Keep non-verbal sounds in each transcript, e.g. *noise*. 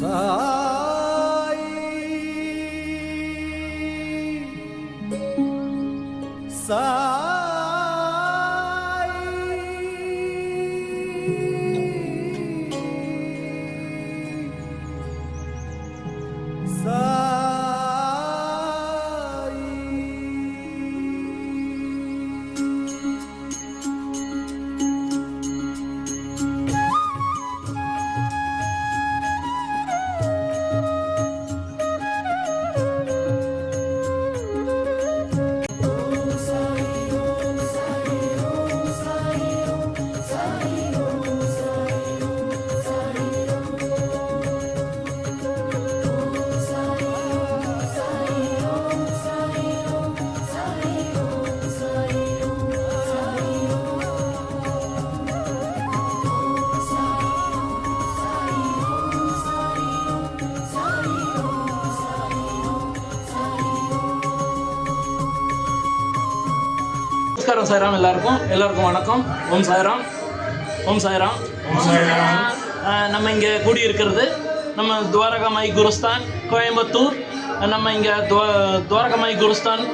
三 நமஸ்காரம் சாய்ராம். எல்லாருக்கும் எல்லாருக்கும் வணக்கம். ஓம் சாய்ராம். ஓம் சாய்ராம். நம்ம இங்கே கூடியிருக்கிறது நம்ம துவாரகாமாய் குருஸ்தான் கோயம்புத்தூர். நம்ம இங்கே துவ துவாரகாமாய் குருஸ்தான்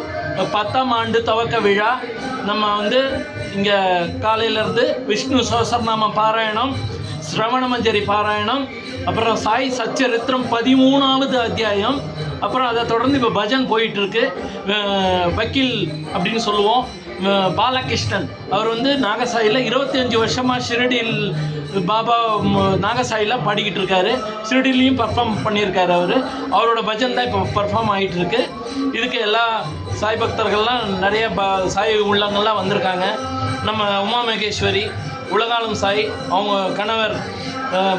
பத்தாம் ஆண்டு துவக்க விழா. நம்ம வந்து இங்கே காலையிலேருந்து விஷ்ணு சோசரநாம பாராயணம் சிரவணமஞ்சரி பாராயணம் அப்புறம் சாய் சச்சரித்திரம் பதிமூணாவது அத்தியாயம். அப்புறம் அதை தொடர்ந்து இப்போ பஜன் போயிட்டு இருக்கு அஹ் வக்கீல் அப்படின்னு சொல்லுவோம். பாலகிருஷ்ணன். அவர் வந்து நாகசாயில் இருபத்தி அஞ்சு வருஷமாக ஷிரடியில் பாபா நாகசாயில் நாகசாயில பாடிக்கிட்டு இருக்காரு. ஷிரடிலையும் பர்ஃபார்ம் பண்ணியிருக்காரு அவர். அவரோட பஜன் தான் இப்போ பர்ஃபார்ம் ஆகிட்டு இருக்கு இதுக்கு எல்லா சாய் பக்தர்கள்லாம் நிறைய ப சாய் உள்ளங்கள்லாம் வந்திருக்காங்க. நம்ம உமா மகேஸ்வரி உலகாலம் சாய் அவங்க கணவர்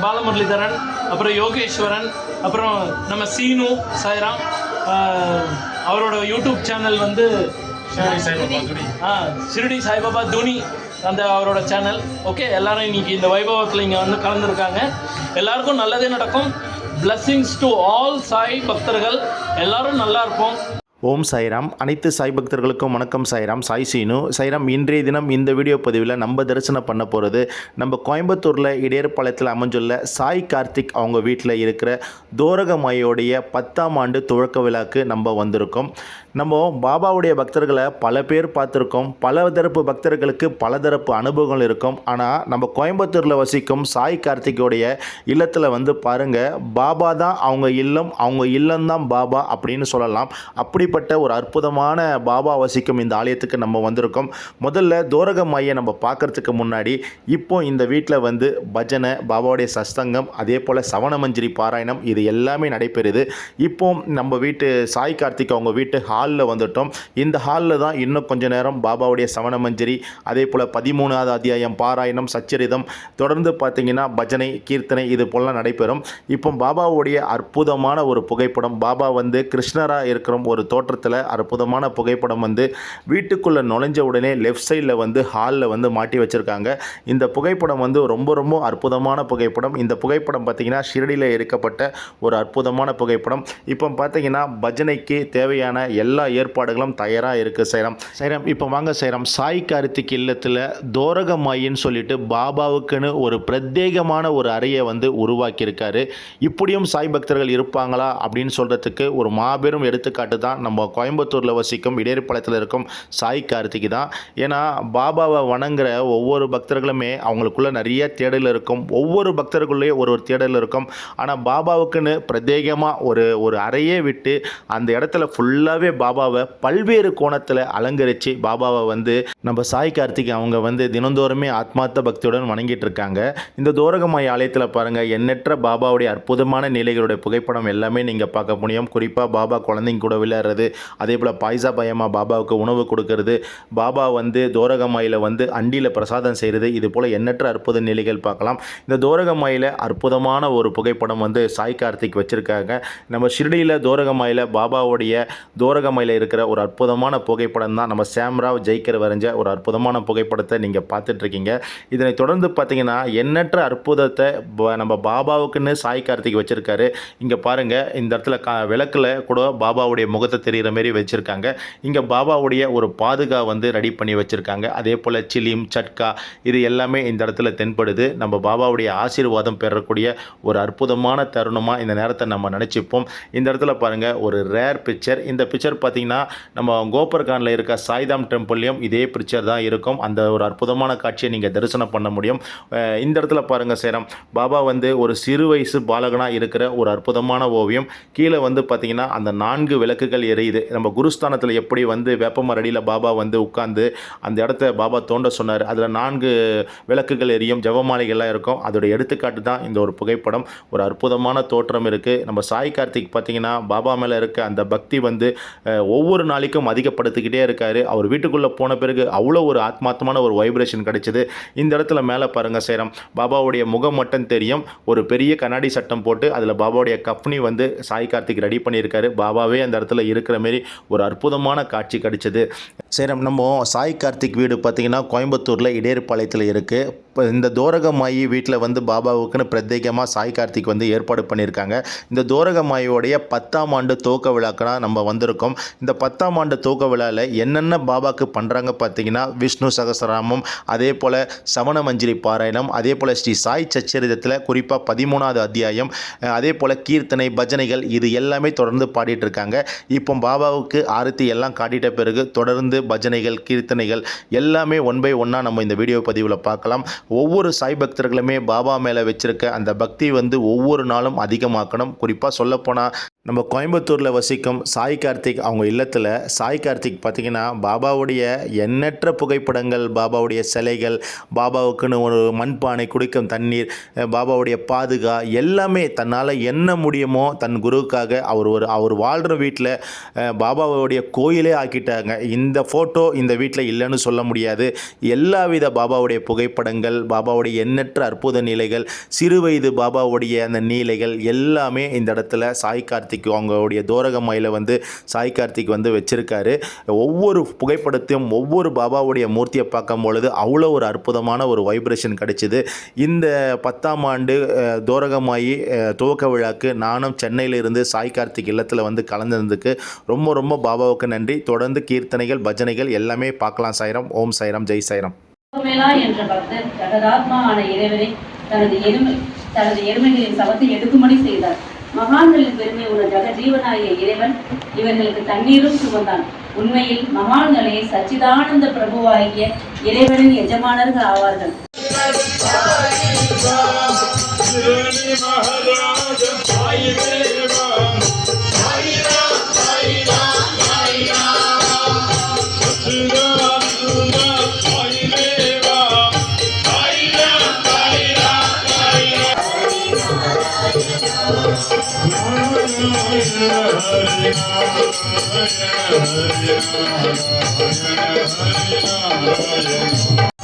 பாலமுரளிதரன் அப்புறம் யோகேஸ்வரன் அப்புறம் நம்ம சீனு சாய்ராம். அவரோட யூடியூப் சேனல் வந்து சிறுடி சாய்பாபா துனி அந்த அவரோட சேனல் ஓகே எல்லாரும் இன்னைக்கு இந்த வைபவத்தில் இங்கே வந்து கலந்துருக்காங்க. எல்லாருக்கும் நல்லதே நடக்கும். பிளஸ்ஸிங்ஸ் டு ஆல் சாய் பக்தர்கள். எல்லாரும் நல்லா இருப்போம். ஓம் சாய்ராம். அனைத்து சாய் பக்தர்களுக்கும் வணக்கம் சாய்ராம். சாய் சீனு. சாய்ராம் இன்றைய தினம் இந்த வீடியோ பதிவில் நம்ம தரிசனம் பண்ண போகிறது நம்ம கோயம்புத்தூரில் இடையர்பாளையத்தில் அமைஞ்சுள்ள சாய் கார்த்திக் அவங்க வீட்டில் இருக்கிற தோரகமாயோடைய பத்தாம் ஆண்டு துவக்க விழாக்கு நம்ம வந்திருக்கோம். நம்ம பாபாவுடைய பக்தர்களை பல பேர் பார்த்துருக்கோம். பல தரப்பு பக்தர்களுக்கு பல தரப்பு அனுபவங்கள் இருக்கும். ஆனால் நம்ம கோயம்புத்தூரில் வசிக்கும் சாய் கார்த்திகோடைய இல்லத்தில் வந்து பாருங்கள் பாபா தான் அவங்க இல்லம் அவங்க இல்லம்தான் பாபா அப்படின்னு சொல்லலாம். அப்படி இப்படிப்பட்ட ஒரு அற்புதமான பாபா வசிக்கும் இந்த ஆலயத்துக்கு நம்ம வந்திருக்கோம். முதல்ல தோரகம் ஐயை நம்ம பார்க்கறதுக்கு முன்னாடி இப்போ இந்த வீட்டில் வந்து பஜனை பாபாவுடைய சஸ்தங்கம் அதே போல் சவணமஞ்சரி பாராயணம் இது எல்லாமே நடைபெறுது. இப்போ நம்ம வீட்டு சாய் கார்த்திக் அவங்க வீட்டு ஹாலில் வந்துட்டோம். இந்த ஹாலில் தான் இன்னும் கொஞ்ச நேரம் பாபாவுடைய சவணமஞ்சரி அதே போல் பதிமூணாவது அத்தியாயம் பாராயணம் சச்சரிதம் தொடர்ந்து பார்த்தீங்கன்னா பஜனை கீர்த்தனை இது போலாம் நடைபெறும். இப்போ பாபாவுடைய அற்புதமான ஒரு புகைப்படம் பாபா வந்து கிருஷ்ணராக இருக்கிற ஒரு தோட்டம் தோற்றத்தில் அற்புதமான புகைப்படம் வந்து வீட்டுக்குள்ளே நுழைஞ்ச உடனே லெஃப்ட் சைடில் வந்து ஹாலில் வந்து மாட்டி வச்சுருக்காங்க. இந்த புகைப்படம் வந்து ரொம்ப ரொம்ப அற்புதமான புகைப்படம். இந்த புகைப்படம் பார்த்திங்கன்னா ஷிரடியில் இருக்கப்பட்ட ஒரு அற்புதமான புகைப்படம். இப்போ பார்த்தீங்கன்னா பஜனைக்கு தேவையான எல்லா ஏற்பாடுகளும் தயாராக இருக்குது சைரம். சைரம் இப்போ வாங்க சைரம். சாய் கார்த்திக் இல்லத்தில் தோரகமாயின்னு சொல்லிட்டு பாபாவுக்குன்னு ஒரு பிரத்யேகமான ஒரு அறையை வந்து உருவாக்கியிருக்காரு. இப்படியும் சாய் பக்தர்கள் இருப்பாங்களா அப்படின்னு சொல்கிறதுக்கு ஒரு மாபெரும் எடுத்துக்காட்டு தான் நம்ம கோயம்புத்தூரில் வசிக்கும் இடையர்பாளையத்தில் இருக்கும் சாய் கார்த்திகை தான். ஏன்னா பாபாவை வணங்குற ஒவ்வொரு பக்தர்களுமே அவங்களுக்குள்ள நிறைய தேடல் இருக்கும். ஒவ்வொரு பக்தர்களுள்ளேயும் ஒரு ஒரு தேடல் இருக்கும். ஆனால் பாபாவுக்குன்னு பிரத்யேகமாக ஒரு ஒரு அறையே விட்டு அந்த இடத்துல ஃபுல்லாகவே பாபாவை பல்வேறு கோணத்தில் அலங்கரித்து பாபாவை வந்து நம்ம சாய் கார்த்திக் அவங்க வந்து தினந்தோறுமே ஆத்மார்த்த பக்தியுடன் வணங்கிட்டு இருக்காங்க. இந்த தோரகமாய் ஆலயத்தில் பாருங்கள் எண்ணற்ற பாபாவுடைய அற்புதமான நிலைகளுடைய புகைப்படம் எல்லாமே நீங்கள் பார்க்க முடியும். குறிப்பாக பாபா குழந்தைங்க கூட விளையாடுறது அதே போல் பாய்சா பயமா பாபாவுக்கு உணவு கொடுக்கறது. பாபா வந்து தோரகமாயில் வந்து அண்டியில் பிரசாதம் செய்கிறது இது போல் எண்ணற்ற அற்புத நிலைகள் பார்க்கலாம். இந்த தோரகமாயில் அற்புதமான ஒரு புகைப்படம் வந்து சாய் கார்த்திக் வச்சுருக்காங்க. நம்ம ஷிரடியில் தோரகமாயில் பாபாவுடைய தோரகமாயில் இருக்கிற ஒரு அற்புதமான புகைப்படம் தான். நம்ம சாம்ராவ் ஜெய்கர் வரைஞ்ச ஒரு அற்புதமான புகைப்படத்தை நீங்கள் பார்த்துட்ருக்கீங்க. இதனை தொடர்ந்து பார்த்தீங்கன்னா எண்ணற்ற அற்புதத்தை நம்ம பாபாவுக்குன்னு சாய் கார்த்திக் வச்சுருக்காரு. இங்கே பாருங்கள் இந்த இடத்துல கா விளக்கில் கூட பாபாவுடைய முகத்தை தெரிகிற மாரி வச்சுருக்காங்க. இங்கே பாபாவுடைய ஒரு பாதுகா வந்து ரெடி பண்ணி வச்சுருக்காங்க. அதே போல் சிலிம் சட்கா இது எல்லாமே இந்த இடத்துல தென்படுது. நம்ம பாபாவுடைய ஆசீர்வாதம் பெறக்கூடிய ஒரு அற்புதமான தருணமாக இந்த நேரத்தை நம்ம நினச்சிப்போம். இந்த இடத்துல பாருங்கள் ஒரு ரேர் பிக்சர் இந்த பிக்சர் பார்த்திங்கன்னா நம்ம கோபர்கானில் இருக்க சாய்தாம் டெம்பிள்லேயும் இதே பிக்சர் தான் இருக்கும். அந்த ஒரு அற்புதமான காட்சியை நீங்கள் தரிசனம் பண்ண முடியும். இந்த இடத்துல பாருங்கள் சேரம். பாபா வந்து ஒரு சிறு வயசு பாலகனாக இருக்கிற ஒரு அற்புதமான ஓவியம். கீழே வந்து பார்த்திங்கன்னா அந்த நான்கு விளக்குகள் எரியுது. நம்ம குருஸ்தானத்தில் எப்படி வந்து வேப்பமரடியில் பாபா வந்து உட்காந்து அந்த இடத்த பாபா தோண்ட சொன்னார். அதில் நான்கு விளக்குகள் எரியும் ஜவமாலைகள்லாம் இருக்கும். அதோடைய எடுத்துக்காட்டு தான் இந்த ஒரு புகைப்படம். ஒரு அற்புதமான தோற்றம் இருக்குது நம்ம சாய் கார்த்திக் பார்த்திங்கன்னா பாபா மேலே இருக்க அந்த பக்தி வந்து ஒவ்வொரு நாளைக்கும் அதிகப்படுத்திக்கிட்டே இருக்கார். அவர் வீட்டுக்குள்ளே போன பிறகு அவ்வளோ ஒரு ஆத்மாத்தமான ஒரு வைப்ரேஷன் கிடைச்சிது. இந்த இடத்துல மேலே பாருங்கள் சேரம். பாபாவுடைய முகம் மட்டும் தெரியும். ஒரு பெரிய கண்ணாடி சட்டம் போட்டு அதில் பாபாவுடைய கப்னி வந்து சாய் கார்த்திக் ரெடி பண்ணியிருக்காரு. பாபாவே அந்த இடத்துல இருக்கிற மாரி ஒரு அற்புதமான காட்சி கிடைச்சது. சேரம் நம்ம சாய் கார்த்திக் வீடு பார்த்திங்கன்னா கோயம்புத்தூரில் இடேறுபாளையத்தில் இருக்குது இப்போ இந்த தோரகமாயி வீட்டில் வந்து பாபாவுக்குன்னு பிரத்யேகமாக சாய் கார்த்திக் வந்து ஏற்பாடு பண்ணியிருக்காங்க. இந்த தோரகமாயோடைய பத்தாம் ஆண்டு துவக்க விழாக்கெல்லாம் நம்ம வந்திருக்கோம். இந்த பத்தாம் ஆண்டு துவக்க விழாவில் என்னென்ன பாபாவுக்கு பண்ணுறாங்க பார்த்தீங்கன்னா விஷ்ணு சகசராமம் அதே போல் சவண மஞ்சிரி பாராயணம் அதே போல் ஸ்ரீ சாய் சச்சரிதத்தில் குறிப்பாக பதிமூணாவது அத்தியாயம் அதே போல் கீர்த்தனை பஜனைகள் இது எல்லாமே தொடர்ந்து பாடிட்டு இருக்காங்க. இப்போ பாபாவுக்கு ஆரத்தி எல்லாம் காட்டிட்ட பிறகு தொடர்ந்து பஜனைகள் கீர்த்தனைகள் எல்லாமே ஒன் பை ஒன்னாக நம்ம இந்த வீடியோ பதிவில் பார்க்கலாம். ஒவ்வொரு சாய் பக்தர்களுமே பாபா மேலே வச்சிருக்க அந்த பக்தி வந்து ஒவ்வொரு நாளும் அதிகமாக்கணும். குறிப்பாக சொல்லப்போனால் நம்ம கோயம்புத்தூரில் வசிக்கும் சாய் கார்த்திக் அவங்க இல்லத்தில் சாய் கார்த்திக் பார்த்திங்கன்னா பாபாவுடைய எண்ணற்ற புகைப்படங்கள் பாபாவுடைய சிலைகள் பாபாவுக்குன்னு ஒரு மண்பானை குடிக்கும் தண்ணீர் பாபாவுடைய பாதுகா எல்லாமே தன்னால் என்ன முடியுமோ தன் குருவுக்காக அவர் ஒரு அவர் வாழ்கிற வீட்டில் பாபாவுடைய கோயிலே ஆக்கிட்டாங்க. இந்த ஃபோட்டோ இந்த வீட்டில் இல்லைன்னு சொல்ல முடியாது. எல்லா வித பாபாவுடைய புகைப்படங்கள் பாபாவுடைய எண்ணற்ற அற்புத நிலைகள் சிறு வயது பாபாவுடைய அந்த நீலைகள் எல்லாமே இந்த இடத்துல சாய் கார்த்திக் அவங்களுடைய தோரகமாயில் வந்து சாய் கார்த்திக் வந்து வச்சுருக்காரு. ஒவ்வொரு புகைப்படத்தையும் ஒவ்வொரு பாபாவுடைய மூர்த்தியை பார்க்கும் பொழுது அவ்வளோ ஒரு அற்புதமான ஒரு வைப்ரேஷன் கிடைச்சிது. இந்த பத்தாம் ஆண்டு தோரகமாயி துவக்க விழாக்கு நானும் சென்னையிலிருந்து சாய் கார்த்திக் இல்லத்தில் வந்து கலந்ததுக்கு ரொம்ப ரொம்ப பாபாவுக்கு நன்றி. தொடர்ந்து கீர்த்தனைகள் பஜனைகள் எல்லாமே பார்க்கலாம் சாய்ராம். ஓம் சாய்ராம் ஜெய் சாய்ராம். என்ற பக்தர் ஜகதாத்மா ஆன இறைவனை தனது எருமை தனது எருமைகளின் சவத்தை எடுக்கும்படி செய்தார். மகான்களின் பெருமை உள்ள ஜெகஜீவனாகிய இறைவன் இவர்களுக்கு தண்ணீரும் சுமந்தான். உண்மையில் மகான்களே சச்சிதானந்த பிரபுவாகிய இறைவனின் எஜமானர்கள் ஆவார்கள். Hare Hare Hare Hare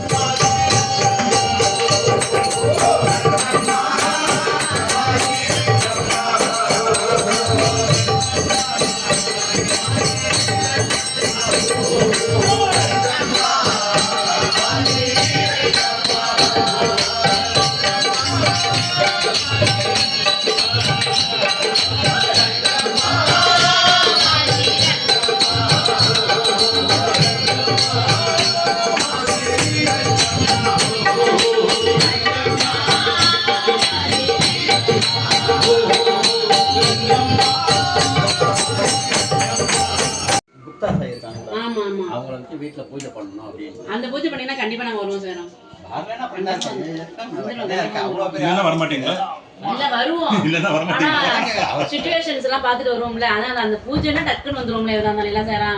வச்சு வீட்டுல பூஜை பண்ணணும் அப்படின்னு. அந்த பூஜை பண்ணினா கண்டிப்பா நாங்க வருவோம் சார். *laughs* அந்த பூஜைன்னா டக்குன்னு வந்துருவோம்ல எதா இருந்தாலும். இல்ல சாரா?